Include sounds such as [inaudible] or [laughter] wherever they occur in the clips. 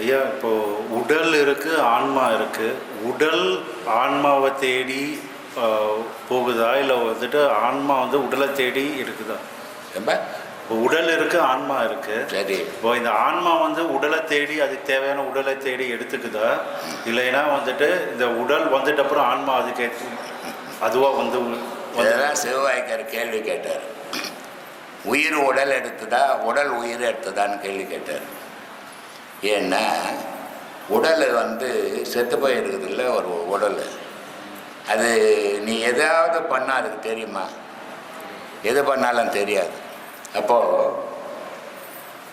ஐயா இப்போ உடல் இருக்கு ஆன்மா இருக்கு. உடல் ஆன்மாவை தேடி போகுதா? இல்லை வந்துட்டு ஆன்மா வந்து உடலை தேடி இருக்குதா? ரொம்ப இப்போ உடல் இருக்கு ஆன்மா இருக்கு. சரி. இப்போ இந்த ஆன்மா வந்து உடலை தேடி அதுக்கு தேவையான உடலை தேடி எடுத்துக்குதா? இல்லைன்னா வந்துட்டு இந்த உடல் வந்துட்ட அப்புறம் ஆன்மா அதுக்கு அதுவாக வந்து வந்து- இதெல்லாம் சிவவாய்க்கர் கேள்வி கேட்டார். உயிர் உடல் எடுத்ததா? உடல் உயிர் எடுத்ததான்னு கேள்வி கேட்டார். ஏன்னா உடல் வந்து செத்து போயிருக்குது இல்லை ஒரு உடல். அது நீ எதாவது பண்ணால் அதுக்கு தெரியுமா? எது பண்ணாலும் தெரியாது. அப்போது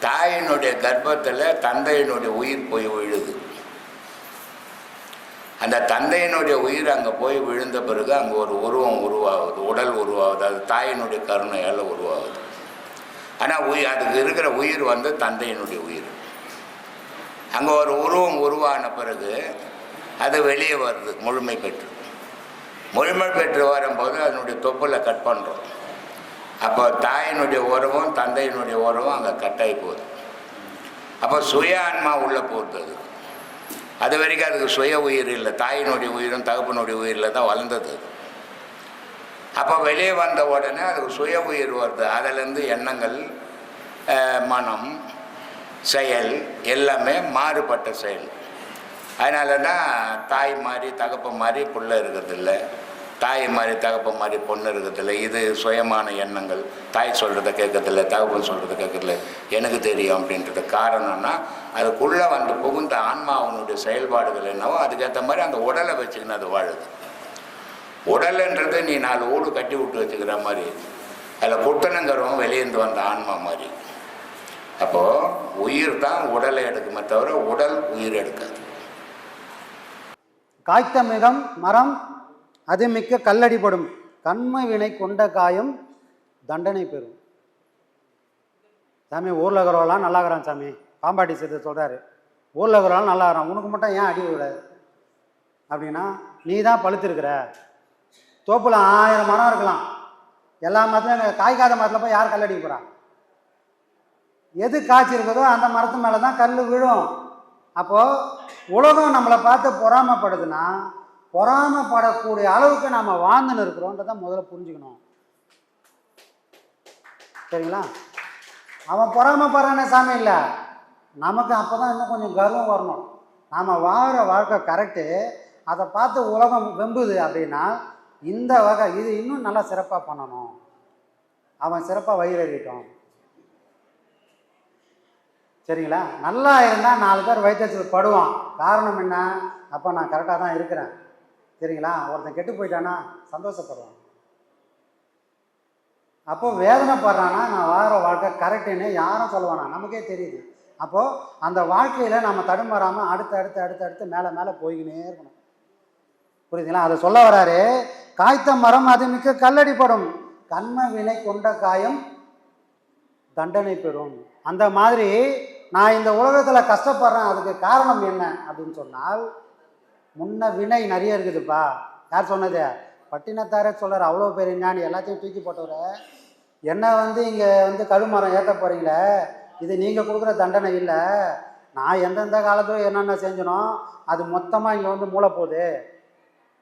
தாயினுடைய கர்ப்பத்தில் தந்தையினுடைய உயிர் போய் விழுது. அந்த தந்தையினுடைய உயிர் அங்கே போய் விழுந்த பிறகு அங்கே ஒரு உருவம் உருவாகுது உடல் உருவாகுது அது தாயினுடைய கருணையால் உருவாகுது. ஆனால் உயிர் அதுக்கு இருக்கிற உயிர் வந்து தந்தையினுடைய உயிர். அங்கே ஒரு உருவம் உருவான பிறகு அது வெளியே வருது முழுமை பெற்று. முழுமை பெற்று வரும்போது அதனுடைய தொப்புல கட் பண்ணுறோம் அப்போ தாயினுடைய உறவும் தந்தையினுடைய உறவும் அங்கே கட்டாகி போகுது. அப்போ சுய ஆன்மா உள்ளே போகிறது அது. அது வரைக்கும் அதுக்கு சுய உயிர் இல்லை தாயினுடைய உயிரும் தகப்பனுடைய உயிரில் தான் வளர்ந்தது. அப்போ வெளியே வந்த உடனே அதுக்கு சுய உயிர் வருது. அதிலேருந்து எண்ணங்கள் மனம் செயல் எல்லாமே மாறுபட்ட செயல். அதனால தான் தாய் மாதிரி தகப்ப மாதிரி புள்ள இருக்கிறதில்ல. தாய் மாதிரி தகப்ப மாதிரி பொண்ணு இருக்கிறதில்ல. இது சுயமான எண்ணங்கள். தாய் சொல்கிறத கேட்கறதில்ல தகப்பன் சொல்கிறத கேட்கறதில்ல. எனக்கு தெரியும் அப்படின்றது காரணம்னா அதுக்குள்ளே வந்து புகுந்த ஆன்மாவனுடைய செயல்பாடுகள் என்னவோ அதுக்கேற்ற மாதிரி அந்த உடலை வச்சுக்கின்னு அது வாழுது. உடல்ன்றது நீ நாலு ஊடு கட்டி விட்டு வச்சுக்கிற மாதிரி. அதில் குட்டனங்கிறவன் வெளியேந்து வந்த ஆன்மா மாதிரி. அப்போது உயிர் தான் உடலை எடுக்குமே தவிர உடல் உயிர் எடுக்காது. காய்த்த மிகம் மரம் அது மிக்க கல்லடிபடும். கண்மை வினை கொண்ட காயம் தண்டனை பெறும். சாமி ஊரில் இருக்கிறவெல்லாம் நல்லா இருக்கிறான் சாமி. பாம்பாட்டி சேர்த்து சொல்கிறாரு ஊரில் இருக்கிறவெல்லாம் நல்லா இருக்கிறான் உனக்கு மட்டும் ஏன் அடி விடாது அப்படின்னா நீ தான் பழுத்திருக்கிற. தோப்பில் ஆயிரம் மரம் இருக்கலாம். எல்லா மரத்துலையும் காய்க்காத மரத்தில் போய் யார் கல்லடிக்க போகிறான் எது காய்ச்சிருக்குதோ அந்த மரத்து மேலே தான் கல் விழும். அப்போது உலகம் நம்மளை பார்த்து பொறாமைப்படுதுன்னா பொறாமைப்படக்கூடிய அளவுக்கு நாம் வாழ்ந்துன்னு இருக்கிறோன்றதை முதல்ல புரிஞ்சுக்கணும். சரிங்களா? அவன் பொறாமைப்படுறானே சாமி இல்லை. நமக்கு அப்போ தான் இன்னும் கொஞ்சம் கர்வம் வரணும். நாம் வாழ்கிற வாழ்க்கை கரெக்டு அதை பார்த்து உலகம் வெம்புது அப்படின்னா இந்த வகை இது இன்னும் நல்லா சிறப்பாக பண்ணணும். அவன் சிறப்பாக வயிறறிட்டோம் சரிங்களா? நல்லா இருந்தால் நாலு பேர் வைத்தியத்தில் படுவான். காரணம் என்ன? அப்போ நான் கரெக்டாக தான் இருக்கிறேன். சரிங்களா? ஒருத்தன் கெட்டு போயிட்டானா சந்தோஷப்படுவான். அப்போ வேதனைப்படுறான்னா நான் வாழற வாழ்க்கை கரெக்டுன்னு யாரும் சொல்லுவானா? நமக்கே தெரியுது. அப்போது அந்த வாழ்க்கையில் நம்ம தடுமாறாமல் அடுத்து அடுத்து அடுத்து அடுத்து மேலே மேலே போய்கினே இருக்கணும். புரியுதுங்களா? அதை சொல்ல வராரு காய்த்த மரம் அது மிக்க கல்லடிப்படும். கண்ம வினை கொண்ட காயம் தண்டனை பெறும். அந்த மாதிரி நான் இந்த உலகத்தில் கஷ்டப்படுறேன் அதுக்கு காரணம் என்ன அப்படின்னு சொன்னால் முன்ன வினை நிறைய இருக்குதுப்பா. யார் சொன்னது? பட்டினத்தாரே சொல்கிறார் அவ்வளோ பெரிய ஞானி எல்லாத்தையும் தூக்கி போட்டவர். என்ன வந்து இங்கே வந்து கழுமரம் ஏற்ற போகிறீங்களே இது நீங்கள் கொடுக்குற தண்டனை இல்லை. நான் எந்தெந்த காலத்தில் என்னென்ன செஞ்சனோ அது மொத்தமாக இங்கே வந்து மூளை போகுது.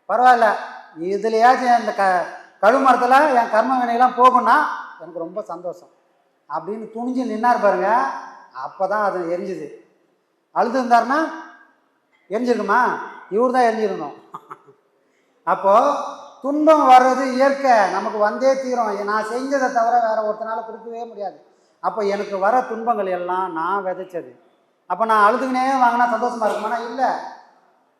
பரவாயில்ல. இதுலையாச்சும் இந்த க கழுமரத்தில் என் கர்ம வினையெல்லாம் போகும்னா எனக்கு ரொம்ப சந்தோஷம். அப்படின்னு துணிஞ்சு நின்னார் பாருங்கள் அப்போ தான் அது எரிஞ்சுது. அழுதுருந்தாருன்னா எரிஞ்சிருக்குமா? இவர் தான் எரிஞ்சிருந்தோம் அப்போது துன்பம் வர்றது இயற்கை. நமக்கு வந்தே தீரும். நான் செஞ்சதை தவிர வேறு ஒருத்தனால கொடுக்கவே முடியாது. அப்போ எனக்கு வர துன்பங்கள் எல்லாம் நான் விதைச்சது. அப்போ நான் அழுதுகினே வாங்கினா சந்தோஷமாக இருக்குமானா? இல்லை.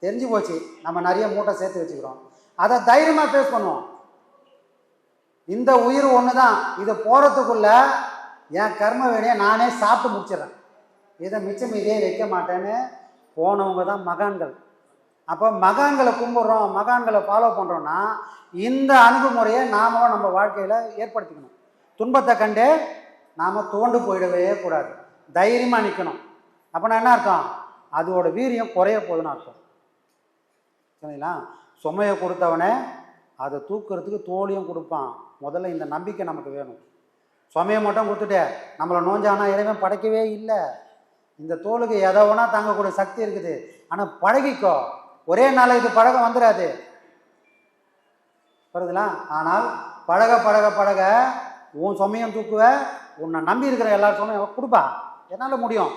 தெரிஞ்சு போச்சு. நம்ம நிறைய மூட்டை சேர்த்து வச்சுக்கிறோம். அதை தைரியமாக ஃபேஸ் பண்ணுவோம். இந்த உயிர் ஒன்று தான் இதை போகிறதுக்குள்ளே என் கர்ம வேலையை நானே சாப்பிட்டு முடிச்சிடுறேன். இதை மிச்சம் மீதியே வைக்க மாட்டேன்னு போனவங்க தான் மகான்கள். அப்போ மகான்களை கும்பிட்றோம் மகான்களை ஃபாலோ பண்ணுறோன்னா இந்த அணுகுமுறையை நாமளும் நம்ம வாழ்க்கையில் ஏற்படுத்திக்கணும். துன்பத்தை கண்டு நாம் தோண்டு போயிடவே கூடாது. தைரியமாக நிற்கணும் அப்போனா என்ன அர்த்தம்? அதோட வீரியம் குறைய போகுதுன்னு அர்த்தம். சரிங்களா? சுமையை கொடுத்தவனே அதை தூக்குறதுக்கு தோழியும் கொடுப்பான். முதல்ல இந்த நம்பிக்கை நமக்கு வேணும். சுமையை மட்டும் கொடுத்துட்டு. நம்மளை நோஞ்சானா இறைவன் படைக்கவே இல்லை. இந்த தோலுக்கு எதை ஒன்றா தாங்கக்கூடிய சக்தி இருக்குது. ஆனால் பழகிக்கோ. ஒரே நாள் இது பழகம் வந்துடாது வருதுங்களா ஆனால் பழக பழக பழக உன் சுமையும் தூக்குவ உன்னை நம்பி இருக்கிற எல்லா சுமையும் கொடுப்பா. என்னால் முடியும்?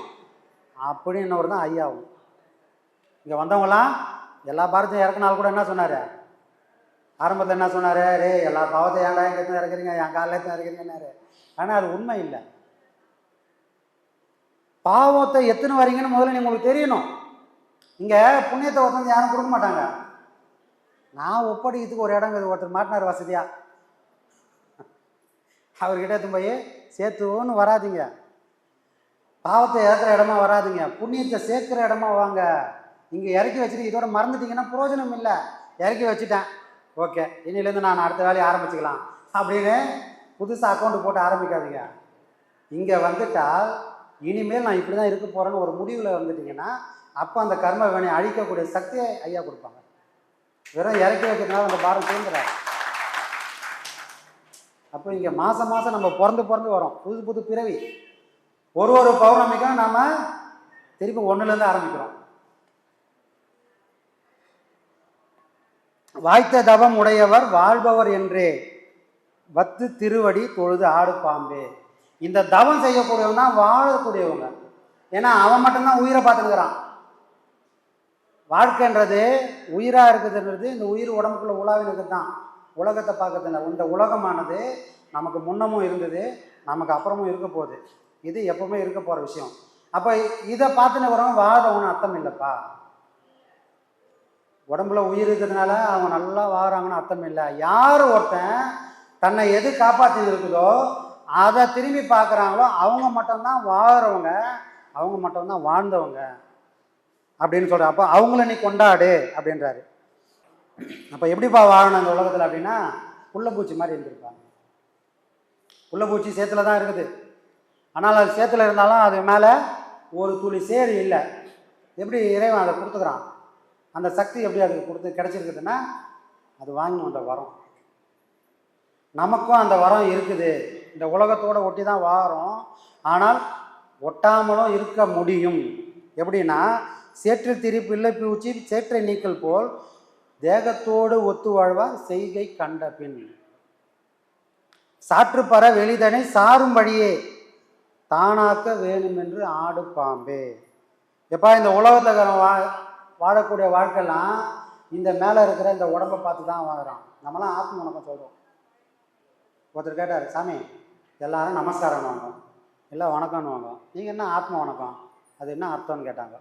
அப்படின்னவர் தான் ஐயாவும் இங்கே வந்தவங்களாம் எல்லா பாரத்தையும் இறக்குனால் கூட என்ன சொன்னார்? ஆரம்பத்தில் என்ன சொன்னார்? ரே எல்லா பாவத்தையும் ஏன்டா எங்கே இறக்குறீங்க? என் காலையில் இறக்குறீங்கன்னாரு. ஆனால் அது உண்மை இல்லை. பாவத்தை எத்தனை வரீங்கன்னு முதல்ல உங்களுக்கு தெரியணும். இங்கே புண்ணியத்தை ஒருத்தந்து யாரும் கொடுக்க மாட்டாங்க. நான் ஒப்படைக்கிறதுக்கு ஒரு இடம் இருக்குது. ஒருத்தர் மாட்டினார் வசதியாக அவர்கிட்ட எடுத்து போய் சேர்த்துவோன்னு வராதிங்க. பாவத்தை ஏற்றுற இடமா வராதிங்க. புண்ணியத்தை சேர்க்குற இடமா வாங்க. இங்கே இறக்கி வச்சுட்டு இதோட மறந்துட்டீங்கன்னா பிரயோஜனம் இல்லை. இறக்கி வச்சுட்டேன். ஓகே. இன்னிலேருந்து நான் அடுத்த வேலையை ஆரம்பிச்சுக்கலாம். அப்படின்னு புதுசாக அக்கௌண்ட் போட்டு ஆரம்பிக்காதீங்க. இங்கே வந்துட்டால் இனிமேல் நான் இப்படி தான் இருக்க போகிறேன்னு ஒரு முடிவில் வந்துட்டீங்கன்னா அப்போ அந்த கர்ம வினையை அழிக்கக்கூடிய சக்தியை ஐயா கொடுப்பாங்க. வெறும் இறக்கி வைக்கிறதுனால அந்த பாரம் சேர்ந்துடாது அப்போ இங்கே மாதம் மாதம் நம்ம பிறந்து பிறந்து வரோம். புது புது பிறவி. ஒரு ஒரு பௌர்ணமிக்கும் நாம் திருப்பி ஒன்றுலேருந்து ஆரம்பிக்கிறோம். வாய்த்த தவம் உடையவர் வாழ்பவர் என்றே. வத்து திருவடி தொழுது ஆடு பாம்பே. இந்த தவம் செய்யக்கூடியவங்க தான் வாழக்கூடியவங்க. ஏன்னா அவன் மட்டும்தான் உயிரை பார்த்துருக்கிறான் வாழ்க்கைன்றது உயிராக இருக்குதுன்றது இந்த உயிர் உடம்புக்குள்ள உலாவினுக்கு தான். உலகத்தை பார்க்கறதில்ல இந்த உலகமானது நமக்கு முன்னமும் இருந்தது நமக்கு அப்புறமும் இருக்க போகுது. இது எப்பவுமே இருக்க போகிற விஷயம். அப்போ இதை பார்த்துன்னு வரவன் வாழறவனு அர்த்தம் இல்லைப்பா. உடம்புல உயிர் இருக்கிறதுனால அவங்க நல்லா வாழறாங்கன்னு அர்த்தம் இல்லை. யார் ஒருத்தன் தன்னை எது காப்பாற்றி இருக்குதோ அதை திரும்பி பார்க்குறாங்களோ அவங்க மட்டும்தான் வாழ்கிறவங்க அவங்க மட்டும்தான் வாழ்ந்தவங்க அப்படின்னு சொல்கிற அப்போ அவங்கள நீ கொண்டாடு அப்படின்றாரு. அப்போ எப்படிப்பா வாழணும் இந்த உலகத்தில் அப்படின்னா புள்ளப்பூச்சி மாதிரி இருந்திருப்பாங்க. புள்ளப்பூச்சி சேத்துல தான் இருக்குது. ஆனால் அது சேத்துல இருந்தாலும் அது மேலே ஒரு துளி சேறு இல்லை. எப்படி இறைவன் அதை கொடுத்துக்கிறான்? அந்த சக்தி எப்படி அதுக்கு கொடுத்து கிடச்சிருக்குதுன்னா அது வாங்கி வந்த வரும். நமக்கும் அந்த வரம் இருக்குது. இந்த உலகத்தோட ஒட்டி தான் வாரோம். ஆனால் ஒட்டாமலும் இருக்க முடியும். எப்படின்னா சேற்றில் திரி பிள்ளை பூச்சி சேற்றை நீக்கல் போல் தேகத்தோடு ஒத்து வாழ்வார் செய்கை கண்ட பின். சாற்றுப்பற வெளிதனை சாரும் வழியே தானாக்க வேணுமென்று ஆடு பாம்பே. எப்பா இந்த உலகத்தில் வா வாழக்கூடிய வாழ்க்கைலாம் இந்த மேலே இருக்கிற இந்த உடம்பை பார்த்து தான் வாங்குறான் நம்மலாம் ஆத்ம வணக்கம் சொல்கிறோம் ஒருத்தர் கேட்டார் சாமி எல்லாரும் நமஸ்காரம் வாங்கும் இல்லை வணக்கம்னு வாங்கும் நீங்கள் என்ன ஆத்ம வணக்கம்? அது என்ன அர்த்தம்னு கேட்டாங்க.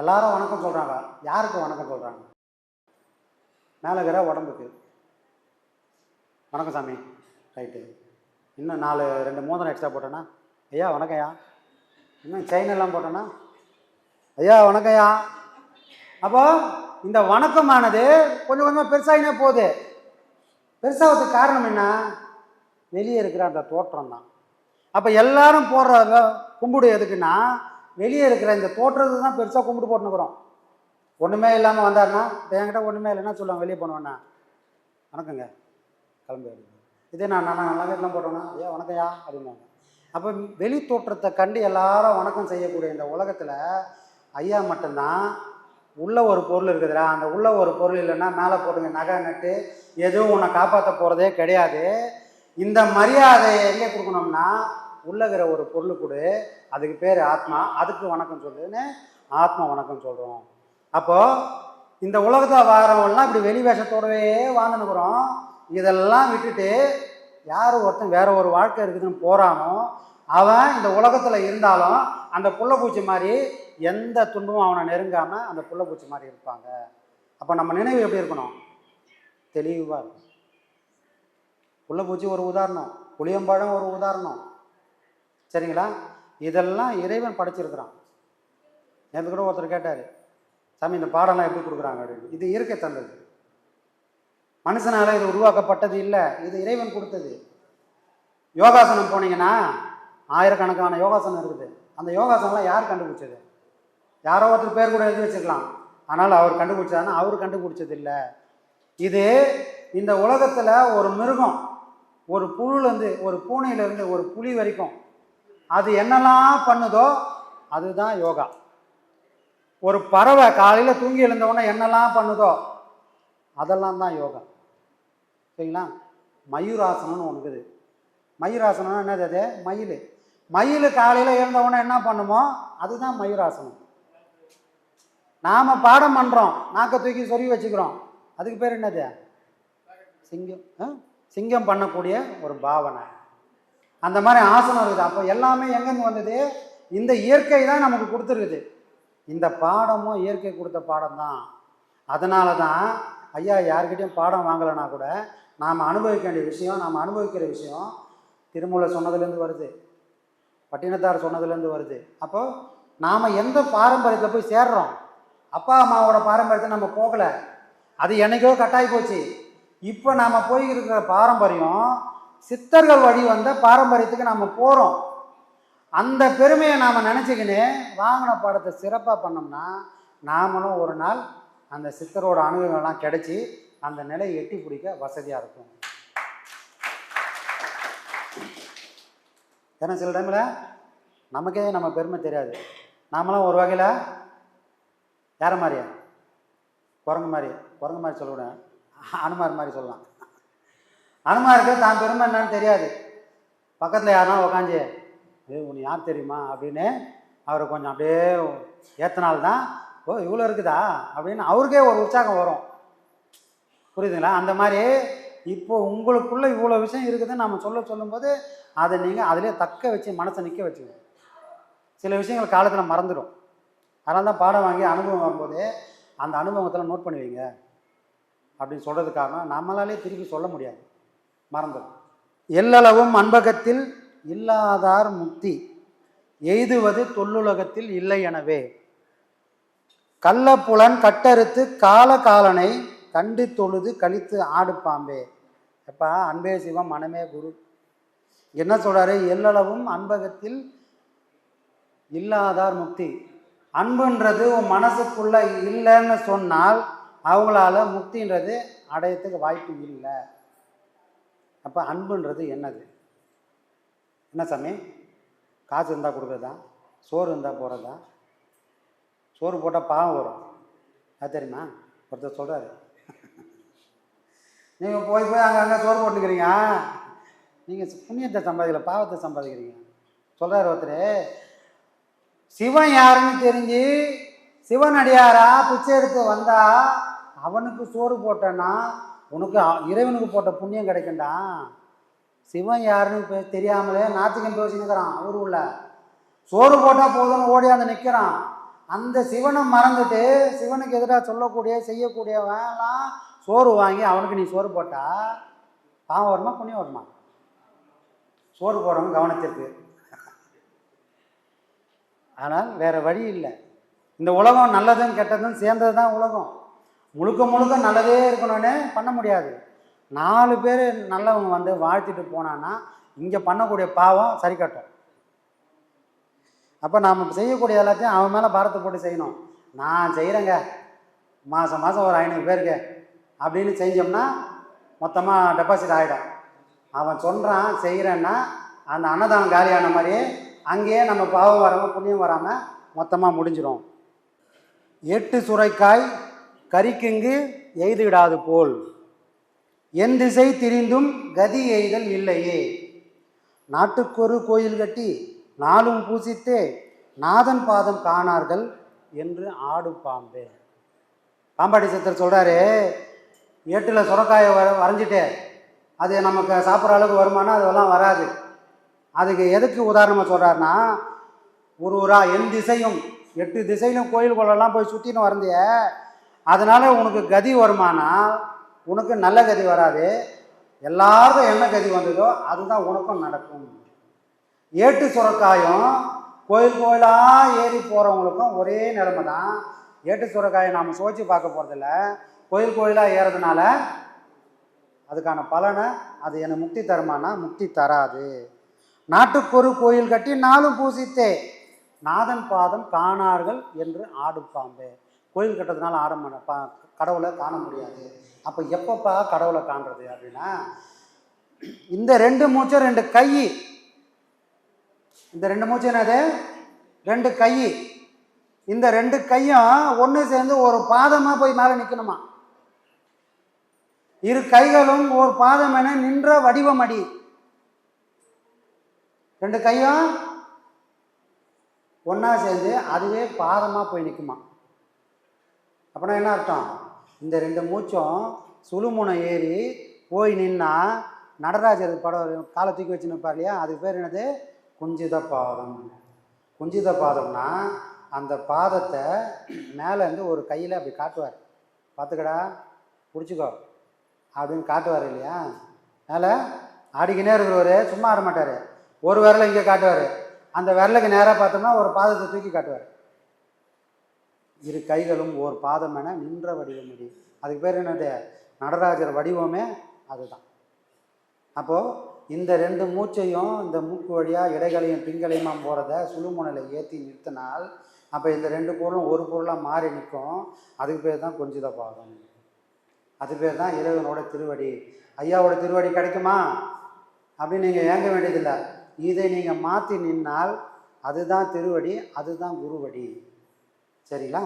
எல்லாரும் வணக்கம் சொல்கிறாங்க யாருக்கு வணக்கம் சொல்கிறாங்க மேலே இருக்கிற உடம்புக்கு. வணக்கம் சாமி. ரைட்டு இன்னும் நாலு ரெண்டு மோதிரம் எக்ஸ்ட்ரா போட்டேன்னா ஐயா வணக்கம்யா. இன்னும் செயின் எல்லாம் போட்டேன்னா ஐயா வணக்கம்யா. அப்போ இந்த வணக்கமானது கொஞ்சம் கொஞ்சமாக பெருசாகினே போகுது. பெருசாகிறதுக்கு காரணம் என்ன? வெளியே இருக்கிற அந்த தோற்றம் தான் அப்போ எல்லாரும் போடுற கும்பிடு எதுக்குன்னா வெளியே இருக்கிற இந்த தோற்றத்தை தான் பெருசாக கும்பிட்டு போட்டுனுக்குறோம் ஒன்றுமே இல்லாமல் வந்தாருன்னா இப்போ என்கிட்ட ஒன்றுமே இல்லைன்னா சொல்லுவாங்க வெளியே போனோன்னா வணக்கங்க. கிளம்பி இதே நான் நான் நல்லா என்ன போட்டோன்னா ஐயா வணக்கம்யா அப்படின்னாங்க அப்போ வெளி தோற்றத்தை கண்டு எல்லாரும் வணக்கம் செய்யக்கூடிய இந்த உலகத்தில் ஐயா மட்டும்தான் உள்ள ஒரு பொருள் இருக்குதுடா. அந்த உள்ள ஒரு பொருள் இல்லைன்னா மேலே போடுங்க நகை நட்டு எதுவும் உன்னை காப்பாற்ற போகிறதே கிடையாது. இந்த மரியாதையை எங்கே கொடுக்கணும்னா உள்ளகிற ஒரு பொருள் கொடு. அதுக்கு பேர் ஆத்மா. அதுக்கு வணக்கம் சொல்லுன்னு ஆத்மா வணக்கம் சொல்கிறோம் அப்போது இந்த உலகத்தில் வாரவங்களாம் இப்படி வெளி வேஷத்தோடவே வாழ்ந்துனுக்குறோம் இதெல்லாம் விட்டுட்டு யார் ஒருத்தன் வேற ஒரு வாழ்க்கை இருக்குதுன்னு போகிறானோ அவன் இந்த உலகத்தில் இருந்தாலும் அந்த புள்ளப்பூச்சி மாதிரி எந்த துன்பமும் அவனை நெருங்காமல் அந்த புள்ளப்பூச்சி மாதிரி இருப்பாங்க. அப்போ நம்ம நினைவு எப்படி இருக்கணும்? தெளிவாக இருக்கும் புள்ளப்பூச்சி ஒரு உதாரணம். புளியம்பழம் ஒரு உதாரணம். சரிங்களா? இதெல்லாம் இறைவன் படைச்சிருக்கிறான். நேற்று கூட ஒருத்தர் கேட்டார் சாமி இந்த பாடம்லாம் எப்படி கொடுக்குறாங்க? அப்படின்னு. இது இயற்கை தந்தது. மனுஷனால் இது உருவாக்கப்பட்டது இல்லை. இது இறைவன் கொடுத்தது. யோகாசனம் போனீங்கன்னா ஆயிரக்கணக்கான யோகாசனம் இருக்குது. அந்த யோகாசனம்லாம் யார் கண்டுபிடிச்சது? யாரோ ஒருத்தர் பேர் கூட எழுதி வச்சுக்கலாம் ஆனால் அவர் கண்டுபிடிச்சாருன்னா அவர் கண்டுபிடிச்சது இல்லை இது இந்த உலகத்தில் ஒரு மிருகம் ஒரு புழுலேருந்து ஒரு பூனையிலேருந்து ஒரு புலி வரைக்கும் அது என்னெல்லாம் பண்ணுதோ அதுதான் யோகா. ஒரு பறவை காலையில் தூங்கி எழுந்தவுடனே என்னெல்லாம் பண்ணுதோ அதெல்லாம் தான் யோகா. சரிங்களா? மயூராசனம்னு ஒன்று இருக்குது. மயூராசனம்னா என்னது அது? மயில். மயில் காலையில் எழுந்தவுடனே என்ன பண்ணுமோ அதுதான் மயூராசனம். நாம் பாடம் பண்ணுறோம் நாக்கை தூக்கி சொருவி வச்சுக்கிறோம். அதுக்கு பேர் என்னது? சிங்கம். ஆ? சிங்கம் பண்ணக்கூடிய ஒரு பாவனை. அந்த மாதிரி ஆசனம் இருக்குது. அப்போ எல்லாமே எங்கேருந்து வந்தது? இந்த இயற்கை தான் நமக்கு கொடுத்துருக்குது. இந்த பாடமும் இயற்கை கொடுத்த பாடம் தான். அதனால தான் ஐயா யார்கிட்டயும் பாடம் வாங்கலைன்னா கூட நாம் அனுபவிக்க வேண்டிய விஷயம் நாம் அனுபவிக்கிற விஷயம் திருமூல சொன்னதுலேருந்து வருது. பட்டினத்தார் சொன்னதுலேருந்து வருது. அப்போது நாம் எந்த பாரம்பரியத்தில் போய் சேர்றோம்? அப்பா அம்மாவோட பாரம்பரியத்தை நம்ம போகலை. அது என்னைக்கோ கட்டாயி போச்சு. இப்போ நாம் போய் இருக்கிற பாரம்பரியம் சித்தர்கள் வழி வந்த பாரம்பரியத்துக்கு நாம் போகிறோம் அந்த பெருமையை நாம் நினச்சிக்கின்னு வாங்கின பாடத்தை சிறப்பாக பண்ணோம்னா நாமளும் ஒரு நாள் அந்த சித்தரோட அனுபவங்கள்லாம் கிடைச்சி அந்த நிலையை எட்டி பிடிக்க வசதியாக இருக்கும். ஏன்னா சில டைமில் நமக்கே நம்ம பெருமை தெரியாது. நாமளாம் ஒரு வகையில் யார மாதிரியா குரங்கு மாதிரி. குரங்கு மாதிரி சொல்லக்கூடாது அனுமார் மாதிரி சொல்லலாம். அனுமாருக்கு தான் பெருமை என்னன்னு தெரியாது. பக்கத்தில் யாருனா உக்காஞ்சி ஏ உனக்கு யார் தெரியுமா? அப்படின்னு அவரை கொஞ்சம் அப்படியே ஏத்தனால்தான் ஓ இவ்வளோ இருக்குதா? அப்படின்னு அவருக்கே ஒரு உற்சாகம் வரும். புரியுதுங்களா? அந்த மாதிரி இப்போ உங்களுக்குள்ள இவ்வளோ விஷயம் இருக்குதுன்னு நம்ம சொல்ல சொல்லும்போது அதை நீங்கள் அதிலே தக்க வச்சு மனசை நிற்க வச்சுக்கணும். சில விஷயங்கள் காலத்தில் மறந்துடும். அதனால தான் பாடம் வாங்கி அனுபவம் வரும்போது அந்த அனுபவத்தில் நோட் பண்ணி வைங்க. அப்படின்னு சொல்கிறது காரணம் நம்மளாலே திருப்பி சொல்ல முடியாது. மறந்துடும் எல்லளவும் அன்பகத்தில் இல்லாதார் முக்தி. எய்துவது தொல்லுலகத்தில் இல்லை எனவே. கள்ளப்புலன் கட்டறுத்து கால காலனை கண்டு தொழுது கழித்து ஆடு பாம்பே எப்பா அன்பே சிவம் மனமே குரு. என்ன சொல்கிறாரு எல்லளவும் அன்பகத்தில் இல்லாதார் முக்தி. அன்புன்றது உன் மனசுக்குள்ளே இல்லைன்னு சொன்னால் அவங்களால முக்தின்றது அடையத்துக்கு வாய்ப்பு இல்லை. அப்போ அன்புன்றது என்னது? என்ன சாமி? காசு இருந்தால் கொடுக்குறதா? சோறு இருந்தால் போகிறதா சோறு போட்டால் பாவம் வரும். அது தெரியுமா? ஒருத்தர் சொல்கிறாரு [laughs] நீங்கள் போய் போய் அங்கே அங்கே சோறு போட்டுக்கிறீங்க நீங்கள் புண்ணியத்தை சம்பாதிக்கல பாவத்தை சம்பாதிக்கிறீங்க. சொல்கிறார் ஒருத்தர் சிவன் யாருன்னு தெரிஞ்சு சிவனடியாரா பிச்சை எடுத்து வந்தா அவனுக்கு சோறு போட்டேன்னா உனக்கு இறைவனுக்கு போட்ட புண்ணியம் கிடைக்கும்டா. சிவன் யாருன்னு பெ- தெரியாமலே நாத்திகம் பேசினுக்கிறான் ஊர் உள்ள. சோறு போட்டால் போதும்னு ஓடியாந்து நிற்கிறான் அந்த சிவனை மறந்துட்டு சிவனுக்கு எதிராக சொல்லக்கூடிய செய்யக்கூடியவன்லாம் சோறு வாங்கி அவனுக்கு நீ சோறு போட்டா பாவம் வருமா புண்ணியம் வருமா? சோறு போடுறவங்க கவனத்திற்கு ஆனால் வேறு வழி இல்லை. இந்த உலகம் நல்லதும் கெட்டதும் சேர்ந்தது தான் உலகம். முழுக்க முழுக்க நல்லதே இருக்கணும்னு பண்ண முடியாது. நாலு பேர் நல்லவங்க வந்து வாழ்த்திட்டு போனான்னா இங்கே பண்ணக்கூடிய பாவம் சரி கட்டும். அப்போ நாம் செய்யக்கூடிய எல்லாத்தையும் அவன் மேலே பாரத்தை போட்டு செய்யணும். நான் செய்கிறேங்க மாதம் மாதம் ஒரு ஐநூறு பேருக்கு அப்படின்னு செஞ்சோம்னா மொத்தமாக டெபாசிட் ஆகிடும் அவன் சொல்கிறான் செய்கிறேன்னா அந்த அன்னதானம் காலியான மாதிரி அங்கேயே நம்ம பாவம் வராமல் புண்ணியம் வராமல் மொத்தமாக முடிஞ்சிடும் எட்டு சுரைக்காய் கறிக்குங்கு எய்துவிடாது போல். என் திசை திரிந்தும் கதி எய்தல் இல்லையே. நாட்டுக்கொரு கோயில் கட்டி நாளும் பூசித்தே நாதன் பாதம் காணார்கள் என்று ஆடு பாம்பே. பாம்பாட்டி சித்தர் சொல்கிறாரு ஏட்டில் சுரக்காயை வர வரைஞ்சிட்டே. அது நமக்கு சாப்பிட்ற அளவுக்கு வருமானா அதெல்லாம் வராது. அதுக்கு எதுக்கு உதாரணமாக சொல்கிறாருன்னா ஒரு ஊரா என் திசையும் எட்டு திசையிலும் கோயில் குளம்லாம் போய் சுற்றின்னு வரந்திய அதனால் உனக்கு கதி வருமானா? உனக்கு நல்ல கதி வராது. எல்லாருக்கும் என்ன கதி வந்ததோ அதுதான் உனக்கும் நடக்கும். ஏட்டு சுரக்காயும் கோயில் கோயிலாக ஏறி போகிறவங்களுக்கும் ஒரே நிலைமை தான் ஏட்டு சுரக்காயை நாம் சுவைச்சு பார்க்க போகிறதில்ல கோயில் கோயிலாக ஏறதுனால அதுக்கான பலனை அது எனக்கு முக்தி தருமானா? முக்தி தராது. நாட்டுக்கொரு கோயில் கட்டி நாளும் பூசித்தே. நாதன் பாதம் காணார்கள் என்று ஆடும் பாம்பு. கோயில் கட்டுறதுனால ஆட பா கடவுளை காண முடியாது. அப்போ எப்பப்பா கடவுளை காண்றது அப்படின்னா இந்த ரெண்டு மூச்சும் ரெண்டு கை. இந்த ரெண்டு மூச்சு என்னது? ரெண்டு கை. இந்த ரெண்டு கையும் ஒன்று சேர்ந்து ஒரு பாதமாக போய் மேலே நிற்கணுமா இரு கைகளும் ஒரு பாதம் என நின்ற வடிவமடி ரெண்டு கையும் ஒன்றா சேர்ந்து அதுவே பாதமாக போய் நிற்குமா அப்படின்னா என்ன அர்த்தம்? இந்த ரெண்டு மூச்சும் சுழுமுனை ஏறி போய் நின்னா நடராஜர் படம் காலை தூக்கி வச்சு நிற்பார் இல்லையா? அது பேர் என்னது? குஞ்சித பாதம். குஞ்சித பாதம்னா அந்த பாதத்தை மேலேருந்து ஒரு கையில் அப்படி காட்டுவார். பார்த்துக்கடா பிடிச்சிக்கோ அப்படின்னு காட்டுவார் இல்லையா? மேலே ஆடிக்கினே இருக்கிறவர் சும்மா ஆட மாட்டார் ஒரு விரலை இங்கே காட்டுவார். அந்த விரலுக்கு நேராக பார்த்தோம்னா ஒரு பாதத்தை தூக்கி காட்டுவார். இரு கைகளும் ஒரு பாதம் என நின்ற வடிவமடி. அதுக்கு பேர் என்னது? நடராஜர் வடிவமே அதுதான். அப்போது இந்த ரெண்டு மூச்சையும் இந்த மூக்கு வழியாக இடைகளையும் பிங்களையுமா போகிறத சுழுமுனையில் ஏற்றி நிறுத்தினால் அப்போ இந்த ரெண்டு பொருளும் ஒரு பொருளாக மாறி நிற்கும். அதுக்கு பேர் தான் கொஞ்சித பாதம். அது பேர் தான் இறைவனோட திருவடி. ஐயாவோட திருவடி கிடைக்குமா? அப்படின்னு நீங்கள் ஏங்க வேண்டியதில்லை. இதை நீங்கள் மாற்றி நின்னால் அதுதான் திருவடி அதுதான் குருவடி. சரிங்களா?